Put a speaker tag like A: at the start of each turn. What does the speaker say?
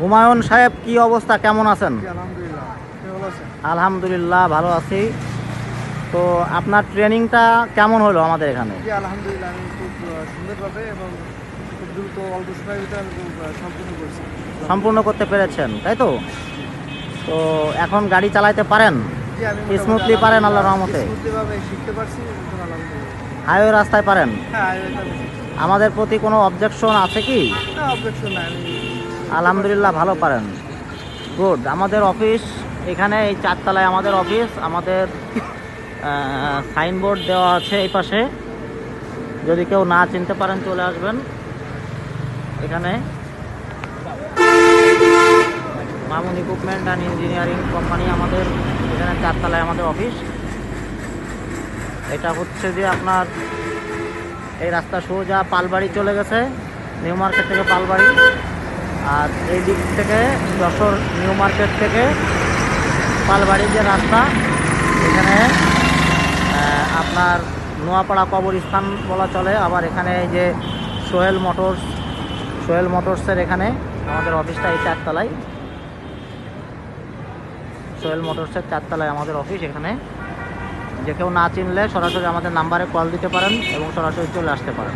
A: হুমায়ুন সাহেব কি অবস্থা? কেমন আছেন?
B: আলহামদুলিল্লাহ। ভালো
A: আছি। তো আপনার ট্রেনিংটা কেমন হলো আমাদের এখানে?
B: আলহামদুলিল্লাহ আমি খুব সুন্দরভাবে এবং খুব দ্রুত অল্প সময়ের ভিতরে আমি সম্পূর্ণ করছি।
A: সম্পূর্ণ করতে পেরেছেন তাই তো? তো এখন গাড়ি চালাইতে পারেন?
B: আমি
A: পারেন আল্লাহ রহমতে?
B: আলহামদুলিল্লাহ।
A: হাইওয়ে রাস্তায় পারেন?
B: হ্যাঁ।
A: আমাদের প্রতি কোনো অবজেকশন আছে কি?
B: না অবজেকশন নাই
A: আলহামদুলিল্লাহ ভালো পারেন। গুড আমাদের অফিস এখানে এই চারতলায় আমাদের অফিস আমাদের সাইনবোর্ড দেওয়া আছে এই পাশে। যদি কেউ না চিনতে পারেন, চলে আসবেন। এখানে Mamun equipment and engineering company আমাদের, এখানে চারতলায় আমাদের অফিস এটা হচ্ছে যে আপনার, এই রাস্তা সোজা পালবাড়ি চলে গেছে, নিউ মার্কেট থেকে পালবাড়ি। আর এই দিক থেকে যশোর নিউ মার্কেট থেকে পালবাড়ির যে রাস্তা, এখানে আপনার নোয়াপাড়া কবরস্থান বলা চলে। আবার এখানে এই যে সোহেল মোটরস, সোহেল মোটরসের এখানে আমাদের অফিসটা এই চারতলায়। সোহেল মোটরসের চারতলায় আমাদের অফিস এখানে। যে কেউ না চিনলে সরাসরি আমাদের নাম্বারে কল দিতে পারেন এবং সরাসরি চলে আসতে পারেন।